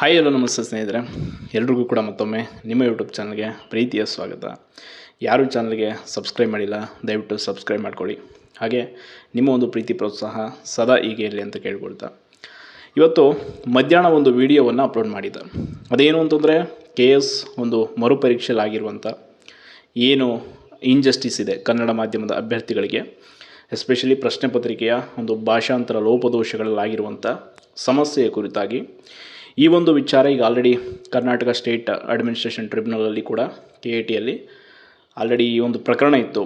Hi hello ನಮಸ್ತೆ ಸ್ನೇಹಿತರೆ. ಎಲ್ರಿಗೂ ಕೂಡ ಮತ್ತೊಮ್ಮೆ ನಿಮ್ಮ ಯೂಟ್ಯೂಬ್ ಚಾನಲ್ಗೆ ಪ್ರೀತಿಯ ಸ್ವಾಗತ. ಯಾರು ಚಾನಲ್ಗೆ ಸಬ್ಸ್ಕ್ರೈಬ್ ಮಾಡಿಲ್ಲ, ದಯವಿಟ್ಟು ಸಬ್ಸ್ಕ್ರೈಬ್ ಮಾಡ್ಕೊಳ್ಳಿ. ಹಾಗೆ ನಿಮ್ಮ ಒಂದು ಪ್ರೀತಿ ಪ್ರೋತ್ಸಾಹ ಸದಾ ಹೀಗೆ ಇರಲಿ ಅಂತ ಕೇಳ್ಕೊಳ್ತಾ. ಇವತ್ತು ಮಧ್ಯಾಹ್ನ ಒಂದು ವಿಡಿಯೋವನ್ನು ಅಪ್ಲೋಡ್ ಮಾಡಿದ್ದೆ. ಅದೇನು ಅಂತಂದರೆ ಕೆ ಎಸ್ ಒಂದು ಮರುಪರೀಕ್ಷೆಲಾಗಿರುವಂಥ ಏನು ಇಂಜಸ್ಟಿಸ್ ಇದೆ ಕನ್ನಡ ಮಾಧ್ಯಮದ ಅಭ್ಯರ್ಥಿಗಳಿಗೆ ಎಸ್ಪೆಷಲಿ ಪ್ರಶ್ನೆ ಪತ್ರಿಕೆಯ ಒಂದು ಭಾಷಾಂತರ ಲೋಪದೋಷಗಳಲ್ಲಾಗಿರುವಂಥ ಸಮಸ್ಯೆಯ ಕುರಿತಾಗಿ. ಈ ಒಂದು ವಿಚಾರ ಈಗ ಆಲ್ರೆಡಿ ಕರ್ನಾಟಕ ಸ್ಟೇಟ್ ಅಡ್ಮಿನಿಸ್ಟ್ರೇಷನ್ ಟ್ರಿಬ್ಯುನಲಲ್ಲಿ ಕೂಡ ಕೆ ಎ ಟಿಯಲ್ಲಿ ಆಲ್ರೆಡಿ ಈ ಒಂದು ಪ್ರಕರಣ ಇತ್ತು.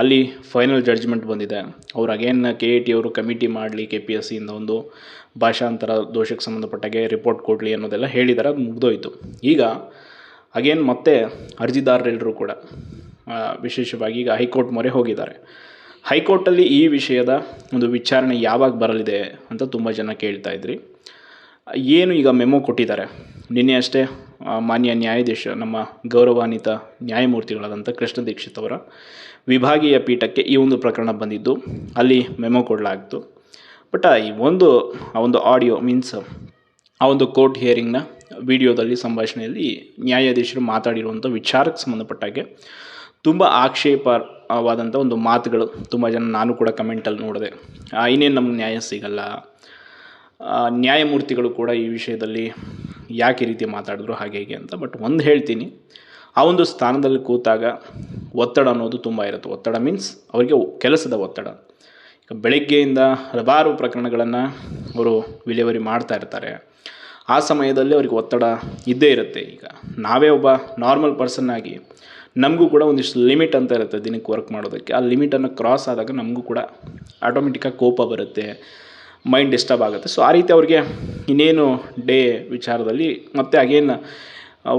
ಅಲ್ಲಿ ಫೈನಲ್ ಜಡ್ಜ್ಮೆಂಟ್ ಬಂದಿದೆ. ಅವ್ರು ಅಗೇನ್ ಕೆ ಎ ಟಿ ಅವರು ಕಮಿಟಿ ಮಾಡಲಿ ಕೆ ಪಿ ಎಸ್ ಸಿಯಿಂದ ಒಂದು ಭಾಷಾಂತರ ದೋಷಕ್ಕೆ ಸಂಬಂಧಪಟ್ಟಾಗೆ ರಿಪೋರ್ಟ್ ಕೊಡಲಿ ಅನ್ನೋದೆಲ್ಲ ಹೇಳಿದ್ದಾರೆ ಅದು ಮುಗಿದೋಯ್ತು. ಈಗ ಅಗೇನ್ ಮತ್ತೆ ಅರ್ಜಿದಾರರೆಲ್ಲರೂ ಕೂಡ ವಿಶೇಷವಾಗಿ ಈಗ ಹೈಕೋರ್ಟ್ ಮೊರೆ ಹೋಗಿದ್ದಾರೆ. ಹೈಕೋರ್ಟಲ್ಲಿ ಈ ವಿಷಯದ ಒಂದು ವಿಚಾರಣೆ ಯಾವಾಗ ಬರಲಿದೆ ಅಂತ ತುಂಬ ಜನ ಕೇಳ್ತಾ ಇದ್ರಿ. ಏನು ಈಗ ಮೆಮೊ ಕೊಟ್ಟಿದ್ದಾರೆ? ನಿನ್ನೆ ಅಷ್ಟೇ ಮಾನ್ಯ ನ್ಯಾಯಾಧೀಶ, ನಮ್ಮ ಗೌರವಾನ್ವಿತ ನ್ಯಾಯಮೂರ್ತಿಗಳಾದಂಥ ಕೃಷ್ಣ ದೀಕ್ಷಿತ್ ಅವರ ವಿಭಾಗೀಯ ಪೀಠಕ್ಕೆ ಈ ಒಂದು ಪ್ರಕರಣ ಬಂದಿದ್ದು, ಅಲ್ಲಿ ಮೆಮೊ ಕೊಡಲಾಗಿತ್ತು. ಬಟ್ ಈ ಒಂದು, ಆ ಒಂದು ಆಡಿಯೋ ಮೀನ್ಸ್ ಆ ಒಂದು ಕೋರ್ಟ್ ಹಿಯರಿಂಗ್ನ ವಿಡಿಯೋದಲ್ಲಿ, ಸಂಭಾಷಣೆಯಲ್ಲಿ ನ್ಯಾಯಾಧೀಶರು ಮಾತಾಡಿರುವಂಥ ವಿಚಾರಕ್ಕೆ ಸಂಬಂಧಪಟ್ಟಾಗೆ ತುಂಬ ಆಕ್ಷೇಪವಾದಂಥ ಒಂದು ಮಾತುಗಳು ತುಂಬ ಜನ ನಾನು ಕೂಡ ಕಮೆಂಟಲ್ಲಿ ನೋಡಿದೆ. ಇನ್ನೇನು ನಮ್ಗೆ ನ್ಯಾಯ ಸಿಗಲ್ಲ? ನ್ಯಾಯಮೂರ್ತಿಗಳು ಕೂಡ ಈ ವಿಷಯದಲ್ಲಿ ಯಾಕೆ ಈ ರೀತಿ ಮಾತಾಡಿದ್ರು, ಹಾಗೆ ಹೀಗೆ ಅಂತ. ಬಟ್ ಒಂದು ಹೇಳ್ತೀನಿ, ಆ ಒಂದು ಸ್ಥಾನದಲ್ಲಿ ಕೂತಾಗ ಒತ್ತಡ ಅನ್ನೋದು ತುಂಬ ಇರುತ್ತೆ. ಒತ್ತಡ ಮೀನ್ಸ್ ಅವರಿಗೆ ಕೆಲಸದ ಒತ್ತಡ. ಈಗ ಬೆಳಗ್ಗೆಯಿಂದ ಹಲವಾರು ಪ್ರಕರಣಗಳನ್ನು ಅವರು ವಿಲೇವರಿ ಮಾಡ್ತಾ ಇರ್ತಾರೆ. ಆ ಸಮಯದಲ್ಲಿ ಅವ್ರಿಗೆ ಒತ್ತಡ ಇದ್ದೇ ಇರುತ್ತೆ. ಈಗ ನಾವೇ ಒಬ್ಬ ನಾರ್ಮಲ್ ಪರ್ಸನ್ ಆಗಿ ನಮಗೂ ಕೂಡ ಒಂದಿಷ್ಟು ಲಿಮಿಟ್ ಅಂತ ಇರುತ್ತೆ ದಿನಕ್ಕೆ ವರ್ಕ್ ಮಾಡೋದಕ್ಕೆ. ಆ ಲಿಮಿಟನ್ನು ಕ್ರಾಸ್ ಆದಾಗ ನಮಗೂ ಕೂಡ ಆಟೋಮೆಟಿಕ್ಕಾಗಿ ಕೋಪ ಬರುತ್ತೆ. ಮೈಂಡ್ ಡಿಸ್ಟರ್ಬ್ ಆಗುತ್ತೆ. ಸೊ ಆ ರೀತಿ ಅವ್ರಿಗೆ ಇನ್ನೇನು ಡೇ ವಿಚಾರದಲ್ಲಿ ಮತ್ತೆ ಅಗೇನ್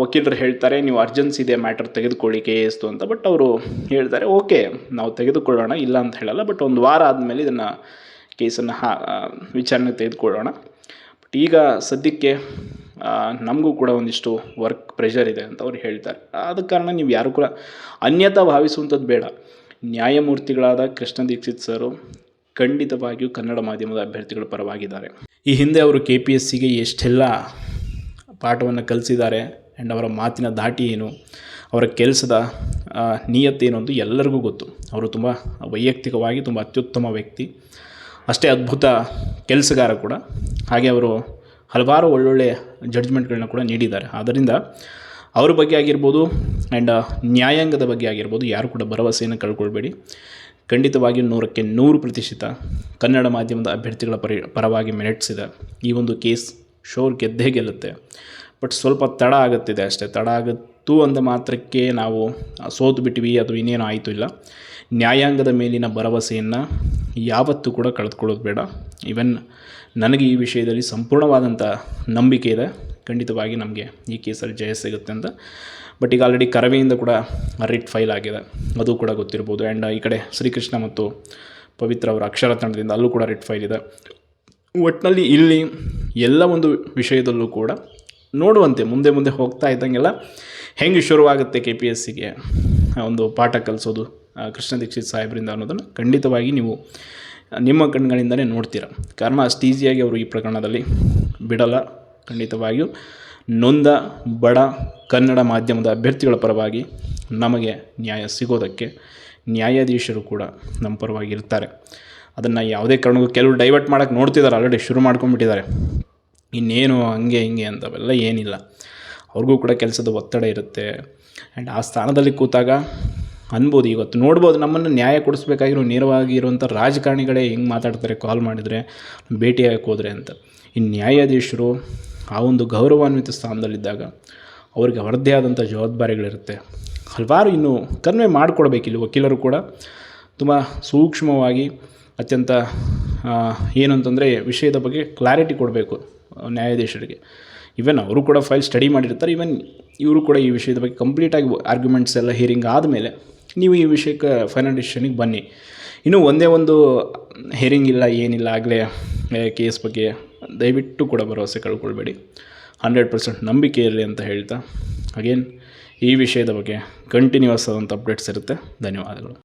ವಕೀಲರು ಹೇಳ್ತಾರೆ, ನೀವು ಅರ್ಜೆನ್ಸಿ ಇದೆ ಮ್ಯಾಟರ್ ತೆಗೆದುಕೊಳ್ಳಿ ಕೆ ಎಸ್ತು ಅಂತ. ಬಟ್ ಅವರು ಹೇಳ್ತಾರೆ ಓಕೆ ನಾವು ತೆಗೆದುಕೊಳ್ಳೋಣ, ಇಲ್ಲ ಅಂತ ಹೇಳಲ್ಲ. ಬಟ್ ಒಂದು ವಾರ ಆದಮೇಲೆ ಇದನ್ನು ಕೇಸನ್ನು ಹಾ ವಿಚಾರಣೆ ತೆಗೆದುಕೊಳ್ಳೋಣ. ಬಟ್ ಈಗ ಸದ್ಯಕ್ಕೆ ನಮಗೂ ಕೂಡ ಒಂದಿಷ್ಟು ವರ್ಕ್ ಪ್ರೆಷರ್ ಇದೆ ಅಂತ ಅವ್ರು ಹೇಳ್ತಾರೆ. ಆದ ಕಾರಣ ನೀವು ಯಾರು ಕೂಡ ಅನ್ಯತಾ ಭಾವಿಸುವಂಥದ್ದು ಬೇಡ. ನ್ಯಾಯಮೂರ್ತಿಗಳಾದ ಕೃಷ್ಣ ದೀಕ್ಷಿತ್ ಸರು ಖಂಡಿತವಾಗಿಯೂ ಕನ್ನಡ ಮಾಧ್ಯಮದ ಅಭ್ಯರ್ಥಿಗಳ ಪರವಾಗಿದ್ದಾರೆ. ಈ ಹಿಂದೆ ಅವರು ಕೆ ಪಿ ಎಸ್ ಸಿಗೆ ಎಷ್ಟೆಲ್ಲ ಪಾಠವನ್ನು ಕಲಿಸಿದ್ದಾರೆ ಆ್ಯಂಡ್ ಅವರ ಮಾತಿನ ದಾಟಿ ಏನು, ಅವರ ಕೆಲಸದ ನಿಯತ್ತೇನು ಅಂತ ಎಲ್ಲರಿಗೂ ಗೊತ್ತು. ಅವರು ತುಂಬ ವೈಯಕ್ತಿಕವಾಗಿ ತುಂಬ ಅತ್ಯುತ್ತಮ ವ್ಯಕ್ತಿ. ಅಷ್ಟೇ ಅದ್ಭುತ ಕೆಲಸಗಾರ ಕೂಡ. ಹಾಗೆ ಅವರು ಹಲವಾರು ಒಳ್ಳೊಳ್ಳೆಯ ಜಡ್ಜ್ಮೆಂಟ್ಗಳನ್ನ ಕೂಡ ನೀಡಿದ್ದಾರೆ. ಆದ್ದರಿಂದ ಅವ್ರ ಬಗ್ಗೆ ಆಗಿರ್ಬೋದು ಆ್ಯಂಡ್ ನ್ಯಾಯಾಂಗದ ಬಗ್ಗೆ ಆಗಿರ್ಬೋದು ಯಾರು ಕೂಡ ಭರವಸೆಯನ್ನು ಕಳ್ಕೊಳ್ಬೇಡಿ. ಖಂಡಿತವಾಗಿಯೂ ನೂರಕ್ಕೆ ನೂರು ಪ್ರತಿಶತ ಕನ್ನಡ ಮಾಧ್ಯಮದ ಅಭ್ಯರ್ಥಿಗಳ ಪರಿ, ಪರವಾಗಿ ಮೆರಿಟ್ಸಿದೆ ಈ ಒಂದು ಕೇಸ್ ಶೋರ್ ಗೆದ್ದೇ ಗೆಲ್ಲುತ್ತೆ. ಬಟ್ ಸ್ವಲ್ಪ ತಡ ಆಗುತ್ತಿದೆ ಅಷ್ಟೇ. ತಡ ಆಗುತ್ತು ಅಂದ ಮಾತ್ರಕ್ಕೆ ನಾವು ಸೋತು ಬಿಟ್ವಿ, ಅದು ಇನ್ನೇನು ಆಯಿತು ಇಲ್ಲ. ನ್ಯಾಯಾಂಗದ ಮೇಲಿನ ಭರವಸೆಯನ್ನು ಯಾವತ್ತೂ ಕೂಡ ಕಳೆದುಕೊಳ್ಳೋದು ಬೇಡ. ಈವನ್ ನನಗೆ ಈ ವಿಷಯದಲ್ಲಿ ಸಂಪೂರ್ಣವಾದಂಥ ನಂಬಿಕೆ ಇದೆ. ಖಂಡಿತವಾಗಿ ನಮಗೆ ಈ ಕೇಸಲ್ಲಿ ಜಯ ಸಿಗುತ್ತೆ ಅಂತ ಬಟ್ ಈಗ ಆಲ್ರೆಡಿ ಕರವೆಯಿಂದ ಕೂಡ ರಿಟ್ ಫೈಲ್ ಆಗಿದೆ. ಅದು ಕೂಡ ಗೊತ್ತಿರ್ಬೋದು ಆ್ಯಂಡ್ ಈ ಕಡೆ ಶ್ರೀಕೃಷ್ಣ ಮತ್ತು ಪವಿತ್ರ ಅವರ ಅಕ್ಷರ ತಂಡದಿಂದ ಅಲ್ಲೂ ಕೂಡ ರಿಟ್ ಫೈಲ್ ಇದೆ. ಒಟ್ಟಿನಲ್ಲಿ ಇಲ್ಲಿ ಎಲ್ಲ ಒಂದು ವಿಷಯದಲ್ಲೂ ಕೂಡ ನೋಡುವಂತೆ, ಮುಂದೆ ಮುಂದೆ ಹೋಗ್ತಾ ಇದ್ದಂಗೆಲ್ಲ ಹೆಂಗೆ ಶುರುವಾಗುತ್ತೆ ಕೆ ಪಿ ಎಸ್ ಸಿಗೆ ಒಂದು ಪಾಠ ಕಲಿಸೋದು ಕೃಷ್ಣ ದೀಕ್ಷಿತ್ ಸಾಹೇಬರಿಂದ ಅನ್ನೋದನ್ನು ಖಂಡಿತವಾಗಿ ನೀವು ನಿಮ್ಮ ಕಣ್ಗಳಿಂದಲೇ ನೋಡ್ತೀರ. ಕಾರಣ ಅಷ್ಟು ಈಸಿಯಾಗಿ ಅವರು ಈ ಪ್ರಕರಣದಲ್ಲಿ ಬಿಡಲ್ಲ. ಖಂಡಿತವಾಗಿಯೂ ನೊಂದ ಬಡ ಕನ್ನಡ ಮಾಧ್ಯಮದ ಅಭ್ಯರ್ಥಿಗಳ ಪರವಾಗಿ ನಮಗೆ ನ್ಯಾಯ ಸಿಗೋದಕ್ಕೆ ನ್ಯಾಯಾಧೀಶರು ಕೂಡ ನಮ್ಮ ಪರವಾಗಿ ಇರ್ತಾರೆ. ಅದನ್ನು ಯಾವುದೇ ಕಾರಣಕ್ಕೂ ಕೆಲವರು ಡೈವರ್ಟ್ ಮಾಡೋಕ್ಕೆ ನೋಡ್ತಿದ್ದಾರೆ ಆಲ್ರೆಡಿ ಶುರು ಮಾಡ್ಕೊಂಡ್ಬಿಟ್ಟಿದ್ದಾರೆ ಇನ್ನೇನು ಹಂಗೆ ಹಿಂಗೆ ಅಂತವೆಲ್ಲ ಏನಿಲ್ಲ. ಅವ್ರಿಗೂ ಕೂಡ ಕೆಲಸದ ಒತ್ತಡ ಇರುತ್ತೆ. ಆ್ಯಂಡ್ ಆ ಸ್ಥಾನದಲ್ಲಿ ಕೂತಾಗ ಅನ್ಬೋದು, ಇವತ್ತು ನೋಡ್ಬೋದು, ನಮ್ಮನ್ನು ನ್ಯಾಯ ಕೊಡಿಸ್ಬೇಕಾಗಿರೋ ನೇರವಾಗಿ ಇರುವಂಥ ರಾಜಕಾರಣಿಗಳೇ ಹೆಂಗೆ ಮಾತಾಡ್ತಾರೆ ಕಾಲ್ ಮಾಡಿದರೆ ಭೇಟಿಯಾಗಕ್ಕೆ ಹೋದರೆ ಅಂತ. ಈ ನ್ಯಾಯಾಧೀಶರು ಆ ಒಂದು ಗೌರವಾನ್ವಿತ ಸ್ಥಾನದಲ್ಲಿದ್ದಾಗ ಅವರಿಗೆ ಅವರದ್ದೇ ಆದಂಥ ಜವಾಬ್ದಾರಿಗಳಿರುತ್ತೆ. ಹಲವಾರು ಇನ್ನು ಕನ್ವೆ ಮಾಡಿಕೊಡ್ಬೇಕು ಇಲ್ಲಿ ವಕೀಲರು ಕೂಡ ತುಂಬ ಸೂಕ್ಷ್ಮವಾಗಿ ಅತ್ಯಂತ ಏನು ಅಂತಂದರೆ ವಿಷಯದ ಬಗ್ಗೆ ಕ್ಲಾರಿಟಿ ಕೊಡಬೇಕು ನ್ಯಾಯಾಧೀಶರಿಗೆ. ಇವನ್ ಅವರು ಕೂಡ ಫೈಲ್ ಸ್ಟಡಿ ಮಾಡಿರ್ತಾರೆ. ಇವನ್ ಇವರು ಕೂಡ ಈ ವಿಷಯದ ಬಗ್ಗೆ ಕಂಪ್ಲೀಟಾಗಿ ಆರ್ಗ್ಯುಮೆಂಟ್ಸ್ ಎಲ್ಲ ಹಿಯರಿಂಗ್ ಆದಮೇಲೆ ನೀವು ಈ ವಿಷಯಕ್ಕೆ ಫೈನಲ್ ಡಿಸಿಷನಿಗೆ ಬನ್ನಿ. ಇನ್ನೂ ಒಂದೇ ಒಂದು ಹಿಯರಿಂಗ್ ಇಲ್ಲ, ಏನಿಲ್ಲ, ಆಗಲೇ ಕೇಸ್ ಬಗ್ಗೆ ದಯವಿಟ್ಟು ಕೂಡ ಭರವಸೆ ಕಳ್ಕೊಳ್ಬೇಡಿ. ಹಂಡ್ರೆಡ್ ಪರ್ಸೆಂಟ್ ನಂಬಿಕೆ ಇರಲಿ ಅಂತ ಹೇಳ್ತಾ, ಅಗೇನ್ ಈ ವಿಷಯದ ಬಗ್ಗೆ ಕಂಟಿನ್ಯೂಸ್ ಆದಂಥ ಅಪ್ಡೇಟ್ಸ್ ಇರುತ್ತೆ. ಧನ್ಯವಾದಗಳು.